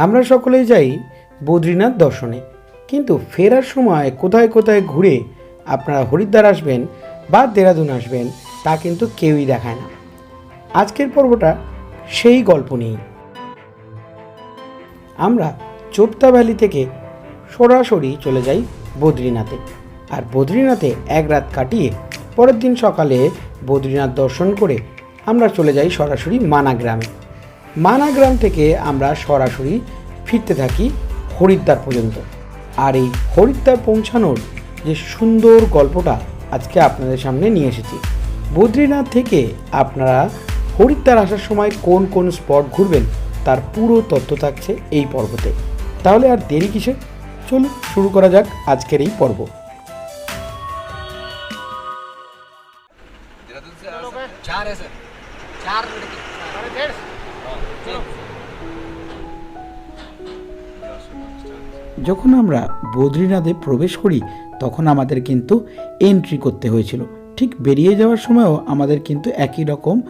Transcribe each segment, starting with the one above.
আমরা সকলেই যাই বদ্রীনাথ দর্শনে। কিন্তু ফেরার সময় কোথায় কোথায় ঘুরে আপনারা হরিদ্বার আসবেন বা দেরাদুন আসবেন, তা কিন্তু কেউই দেখায় না। আজকের পর্বটা সেই গল্প নিয়েই। আমরা চোপতা ভ্যালি থেকে সরাসরি চলে যাই বদ্রীনাথে। আর বদ্রীনাথে এক রাত কাটিয়ে পরের দিন সকালে বদ্রীনাথ দর্শন করে আমরা চলে যাই সরাসরি মানা গ্রামে মানা গ্রাম থেকে আমরা সরাসরি ফিরতে থাকি হরিদ্বার পর্যন্ত। আর এই হরিদ্বার পৌঁছানোর যে সুন্দর গল্পটা আজকে আপনাদের সামনে নিয়ে এসেছি। বদ্রীনাথ থেকে আপনারা হরিদ্বার আসার সময় কোন কোন স্পট ঘুরবেন, তার পুরো তথ্য থাকছে এই পর্বতে। তাহলে আর দেরি কিসে চলুন শুরু করা যাক আজকের এই পর্ব। যখন আমরা বদ্রীনাথে প্রবেশ করি, তখন আমাদের কিন্তু এন্ট্রি করতে হয়েছিল। ঠিক বেরিয়ে যাওয়ার সময়ও আমাদের কিন্তু একই রকম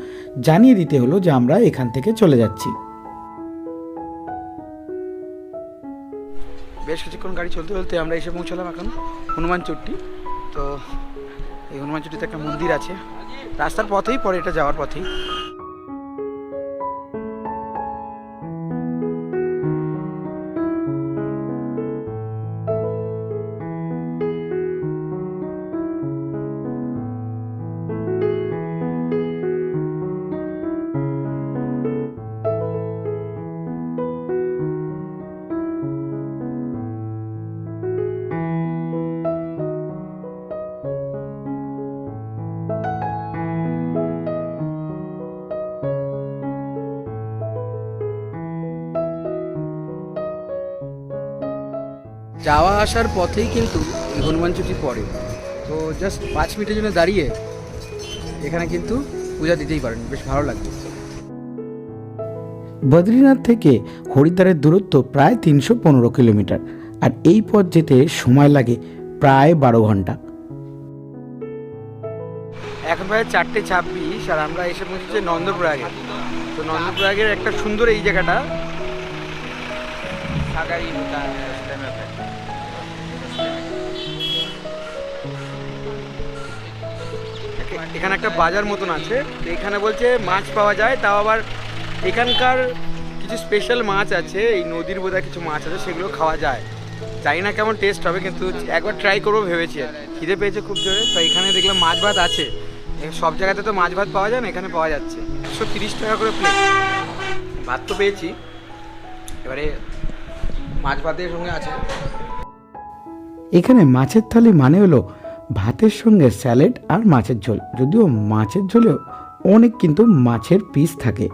জানিয়ে দিতে হলো যে আমরা এখান থেকে চলে যাচ্ছি। বেশ কিছুক্ষণ গাড়ি চলতে চলতে আমরা এসে পৌঁছলাম এখন হনুমান চট্টি তো এই হনুমান চট্টিতে একটা মন্দির আছে। রাস্তার পথেই পরে এটা যাওয়ার পথেই। যাওয়া আসার পথেই কিন্তু এই হনুমান চুটি পড়ে। তো জাস্ট পাঁচ মিনিটের জন্য দাঁড়িয়ে এখানে কিন্তু পূজা দিতেই পারেন বেশ ভালো লাগবে। বদ্রীনাথ থেকে হরিদ্বারের দূরত্ব প্রায় তিনশো পনেরো কিলোমিটার আর এই পথ যেতে সময় লাগে প্রায় বারো ঘণ্টা। এখন প্রায় চারটে ছাব্বিশ আর আমরা এসে পৌঁছেছি নন্দপ্রয়াগে। তো নন্দপ্রয়াগের একটা সুন্দর এই জায়গাটা। এখানে একটা বাজার মতন আছে। এখানে বলছে মাছ পাওয়া যায়, তাও আবার এখানকার কিছু স্পেশাল মাছ আছে, এই নদীর বোধহয় কিছু মাছ আছে, সেগুলো খাওয়া যায়। জানি না কেমন টেস্ট হবে, কিন্তু একবার ট্রাই করব ভেবেছি। আর খিদে পেয়েছে খুব জোরে, তো এখানে দেখলাম মাছ ভাত আছে। সব জায়গাতে তো মাছ ভাত পাওয়া যায় না, এখানে পাওয়া যাচ্ছে। একশো তিরিশ টাকা করে প্লেট ভাত তো পেয়েছি। এবারে মাছ ভাতের সঙ্গে আছে। এখানে মাছের থালি মানে হলো ভাতের সঙ্গে স্যালাড আর মাছের ঝোল। যদিও মাছের ঝোলেও অনেক কিন্তু মাছের পিস থাকে।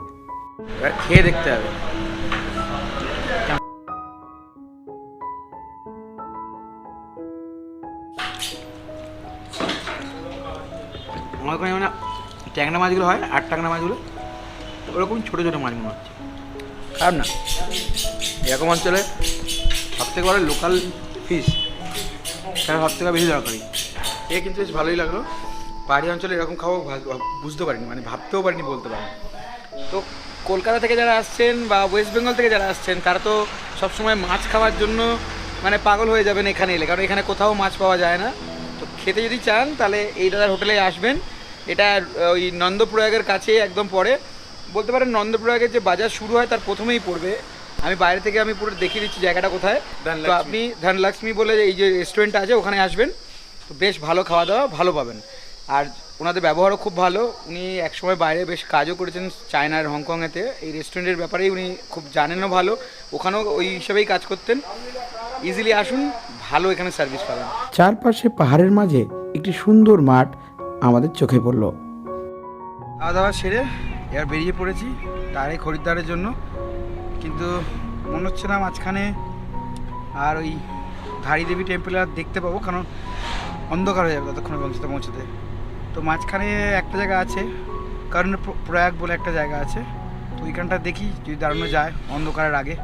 খেয়ে দেখতে হবে। আমার মানে ট্যাংরা মাছগুলো হয়, আট ট্যাংরা মাছগুলো। ওরকম ছোটো ছোটো মাছ মনে হচ্ছে। খারাপ না। এরকম অঞ্চলে সব থেকে বড় লোকাল ফিশ সেটা সব থেকে বেশি দরকারি। এ কিন্তু বেশ ভালোই লাগল। পাহাড়ি অঞ্চলে এরকম খাব বুঝতে পারিনি মানে ভাবতেও পারিনি বলতে পারিনি তো কলকাতা থেকে যারা আসছেন বা ওয়েস্ট বেঙ্গল থেকে যারা আসছেন তারা তো সবসময় মাছ খাওয়ার জন্য মানে পাগল হয়ে যাবেন এখানে এলে। কারণ এখানে কোথাও মাছ পাওয়া যায় না। তো খেতে যদি চান তাহলে এই দাদার হোটেলে আসবেন। এটা ওই নন্দপ্রয়াগের কাছে একদম পড়ে বলতে পারেন নন্দপ্রয়াগের যে বাজার শুরু হয় তার প্রথমেই পড়বে। আমি বাইরে থেকে আমি পুরো দেখিয়ে দিচ্ছি জায়গাটা কোথায়। তো আপনি ধনলক্ষ্মী বলে এই যে রেস্টুরেন্ট আছে ওখানে আসবেন। তো বেশ ভালো খাওয়া দাওয়া ভালো পাবেন। আর ওনাদের ব্যবহারও খুব ভালো। উনি একসময় বাইরে বেশ কাজও করেছেন চায়নার হংকংয়েতে। এই রেস্টুরেন্টের ব্যাপারেই উনি খুব জানেনও ভালো। ওখানেও ওই হিসাবেই কাজ করতেন। ইজিলি আসুন ভালো এখানে সার্ভিস পাবেন। চারপাশে পাহাড়ের মাঝে একটি সুন্দর মাঠ আমাদের চোখে পড়ল। খাওয়া দাওয়া সেরে এবার বেরিয়ে পড়েছি ডাইরেক্ট খরিদ্দারের জন্য। কিন্তু মনে হচ্ছে না মাঝখানে আর ওই ধারী দেবী টেম্পল আর দেখতে পাবো। কারণ অন্ধকার হয়ে যাবে ততক্ষণে পৌঁছতে পৌঁছতে। তো মাঝখানে একটা জায়গা আছে কারণ প্রয়াগ বলে একটা জায়গা আছে। তো ওইখানটা দেখি যদি দাঁড়ানো যায় অন্ধকারের আগে।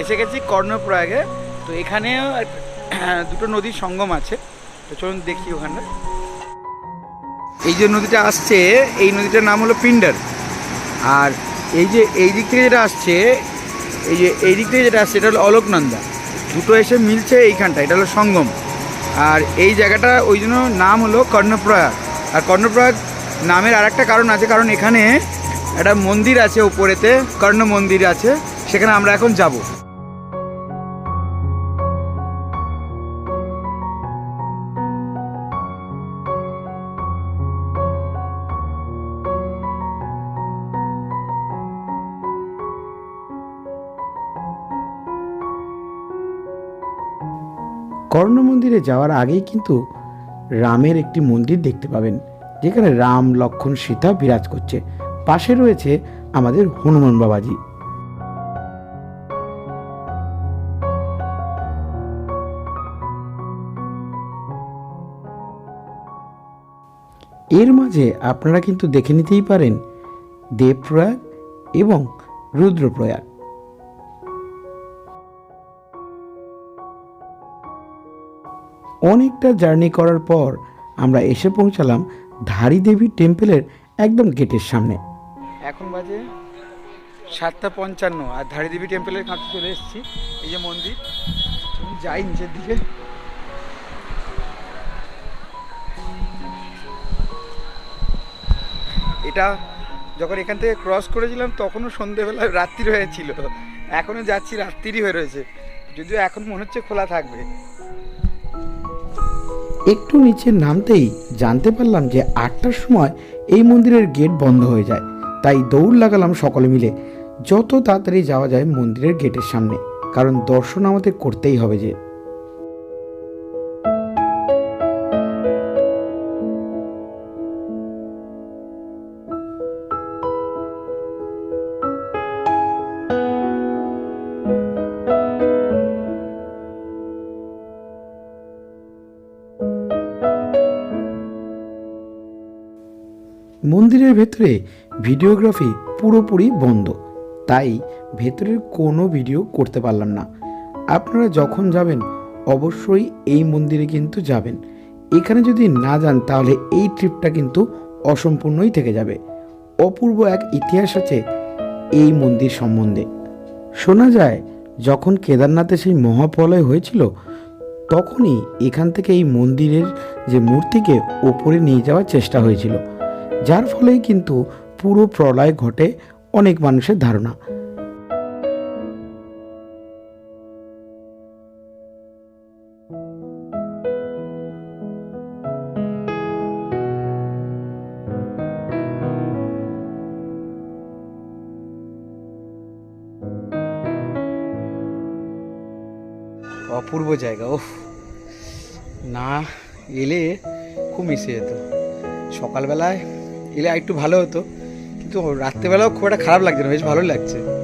এসে গেছি কর্ণপ্রয়াগে। তো এখানেও দুটো নদীর সঙ্গম আছে। তো চলুন দেখি ওখানটা। এই যে নদীটা আসছে এই নদীটার নাম হলো পিন্ডার। আর এই যে এই দিক থেকে যেটা আসছে, এই যে এই দিক থেকে যেটা আসছে, এটা হলো অলোকনন্দা। দুটো এসে মিলছে এইখানটা এটা হলো সঙ্গম। আর এই জায়গাটা ওই জন্য নাম হলো কর্ণপ্রয়াগ। আর কর্ণপ্রয়াগ নামের আর একটা কারণ আছে, কারণ এখানে একটা মন্দির আছে উপরেতে, কর্ণ মন্দির আছে, সেখানে আমরা এখন যাব। কর্ণ মন্দিরে যাওয়ার আগেই কিন্তু রামের একটি মন্দির দেখতে পাবেন, যেখানে রাম, লক্ষণ, সীতা বিরাজ করছে। পাশে রয়েছে আমাদের হনুমান বাবাজি। এর মাঝে আপনারা কিন্তু দেখে নিতেই পারেন দেবপ্রয়াগ এবং রুদ্রপ্রয়াগ। অনেকটা জার্নি করার পর আমরা এসে পৌঁছালাম ধারী দেবী টেম্পলের একদম গেটের সামনে। এখন বাজে সাতটা পঞ্চান্ন আর ধারী দেবী টেম্পলের কাছে চলে এসেছি, এই যে মন্দির। যাই নিচের দিকে। এটা যখন এখান থেকে ক্রস করেছিলাম, তখনও সন্ধেবেলা রাত্রি হয়েছিল। এখনও যাচ্ছি, রাত্রিরই হয়ে রয়েছে। যদিও এখন মনে হচ্ছে খোলা থাকবে। একটু নিচে নামতেই জানতে পারলাম যে আটটার সময় এই মন্দিরের গেট বন্ধ হয়ে যায়। তাই দৌড় লাগালাম সকলে মিলে। যত তাড়াতাড়ি যাওয়া যায় মন্দিরের গেটের সামনে, কারণ দর্শন আমাদের করতেই হবে যে মন্দিরের ভেতরে ভিডিওগ্রাফি পুরোপুরি বন্ধ। তাই ভেতরের কোনো ভিডিও করতে পারলাম না। আপনারা যখন যাবেন, অবশ্যই এই মন্দিরে কিন্তু যাবেন। এখানে যদি না যান, তাহলে এই ট্রিপটা কিন্তু অসম্পূর্ণই থেকে যাবে। অপূর্ব এক ইতিহাস আছে এই মন্দির সম্বন্ধে। শোনা যায়, যখন কেদারনাথে সেই মহাপ্রলয় হয়েছিল, তখনই এখান থেকে এই মন্দিরের যে মূর্তিকে ওপরে নিয়ে যাওয়ার চেষ্টা হয়েছিল। যার ফলেই কিন্তু পুরো প্রলয় ঘটে অনেক মানুষের ধারণা। অপূর্ব জায়গা ও না এলে খুব মিশে যেত। সকালবেলায় এলে আরেকটু ভালো হতো। কিন্তু রাত্রেবেলাও খুব একটা খারাপ লাগছে না বেশ ভালোই লাগছে।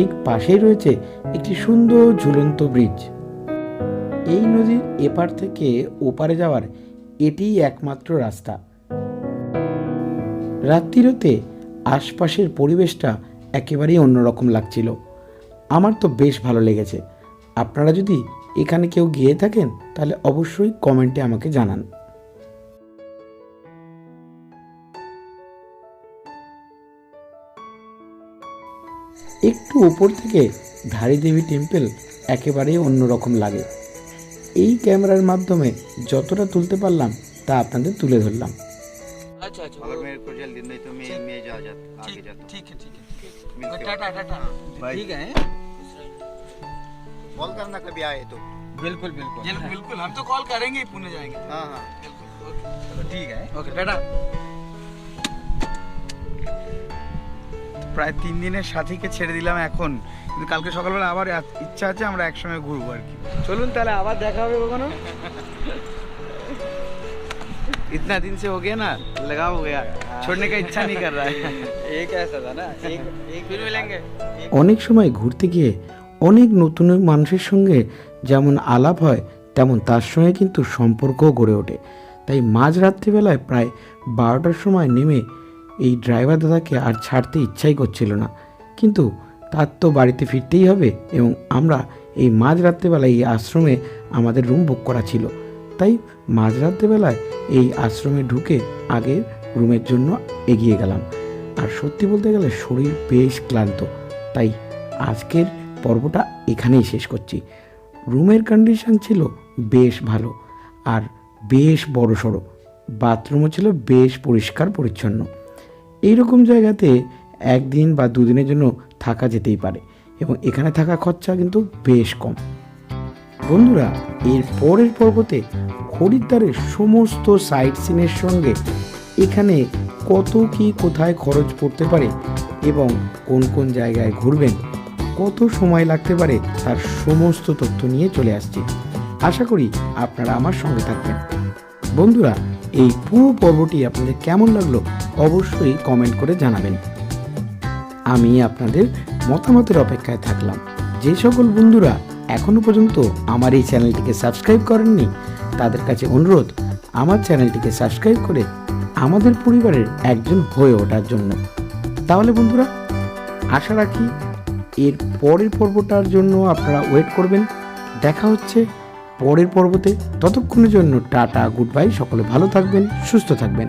ঠিক পাশেই রয়েছে একটি সুন্দর ঝুলন্ত ব্রিজ। এই নদীর এপার থেকে ওপারে যাওয়ার এটিই একমাত্র রাস্তা। রাত্রিরতে আশপাশের পরিবেশটা একেবারেই অন্যরকম লাগছিল। আমার তো বেশ ভালো লেগেছে। আপনারা যদি এখানে কেউ গিয়ে থাকেন, তাহলে অবশ্যই কমেন্টে আমাকে জানান। একটু উপর থেকে ধারী দেবী টেম্পল একেবারেই অন্যরকম লাগে এই ক্যামেরার মাধ্যমে যতটা তুলতে পারলাম তা আপনাদের তুলে ধরলাম अच्छा अच्छा अगर मेरे को जल्दी नहीं तो मैं मैं जा जाता आगे जाता ठीक है ठीक है मिलके टाटा टाटा बाय। ठीक है कॉल करना कभी आए तो बिल्कुल बिल्कुल बिल्कुल हम तो कॉल करेंगे ही पुणे जाएंगे हाँ हाँ चलो ठीक है ओके टाटा প্রায় তিন দিনের সাথীকে ছেড়ে দিলাম এখন কিন্তু কালকে সকালবেলা আবার আ- ইচ্ছা আছে আমরা একসঙ্গে ঘুরবো আর কি চলুন তাহলে আবার দেখা হবে কখনো इतना दिन से हो गया ना लगाव हो गया छोड़ने का इच्छा नहीं कर रहा है एक ऐसा था ना एक एक फिर मिलेंगे অনেক সময় ঘুরতে গিয়ে অনেক নতুন মানুষের সঙ্গে যেমন আলাপ হয় তেমন তার সঙ্গে কিন্তু সম্পর্কও গড়ে ওঠে তাই মাঝ রাত্রিবেলায় প্রায় বারোটার সময় নেমে এই ড্রাইভার দাদাকে আর ছাড়তে ইচ্ছাই করছিল না। কিন্তু তার তো বাড়িতে ফিরতেই হবে এবং আমরা এই মাঝ রাত্রিবেলায় এই আশ্রমে আমাদের রুম বুক করা ছিল। তাই মাঝ রাত্রিবেলায় এই আশ্রমে ঢুকে আগে রুমের জন্য এগিয়ে গেলাম। আর সত্যি বলতে গেলে শরীর বেশ ক্লান্ত। তাই আজকের পর্বটা এখানেই শেষ করছি। রুমের কন্ডিশন ছিল বেশ ভালো আর বেশ বড় সড়ো বাথরুমও ছিল বেশ পরিষ্কার পরিচ্ছন্ন। এইরকম জায়গাতে একদিন বা দুদিনের জন্য থাকা যেতেই পারে এবং এখানে থাকা খরচা কিন্তু বেশ কম। বন্ধুরা, এর পরের পর্বতে হরিদ্বারের সমস্ত সাইট সিনের সঙ্গে এখানে কত কি কোথায় খরচ পড়তে পারে এবং কোন কোন জায়গায় ঘুরবেন, কত সময় লাগতে পারে তার সমস্ত তথ্য নিয়ে চলে আসছি। আশা করি আপনারা আমার সঙ্গে থাকবেন। বন্ধুরা, এই পুরো পর্বটি আপনাদের কেমন লাগল অবশ্যই কমেন্ট করে জানাবেন। আমি আপনাদের মতামতের অপেক্ষায় থাকলাম। যে সকল বন্ধুরা এখনও পর্যন্ত আমার এই চ্যানেলটিকে সাবস্ক্রাইব করেননি, তাদের কাছে অনুরোধ, আমার চ্যানেলটিকে সাবস্ক্রাইব করে আমাদের পরিবারের একজন হয়ে ওঠার জন্য। তাহলে বন্ধুরা, আশা রাখি এর পরের পর্বটার জন্য আপনারা ওয়েট করবেন। দেখা হচ্ছে পরের পর্বতে। ততক্ষণের জন্য টাটা, গুড বাই, সকলে ভালো থাকবেন, সুস্থ থাকবেন।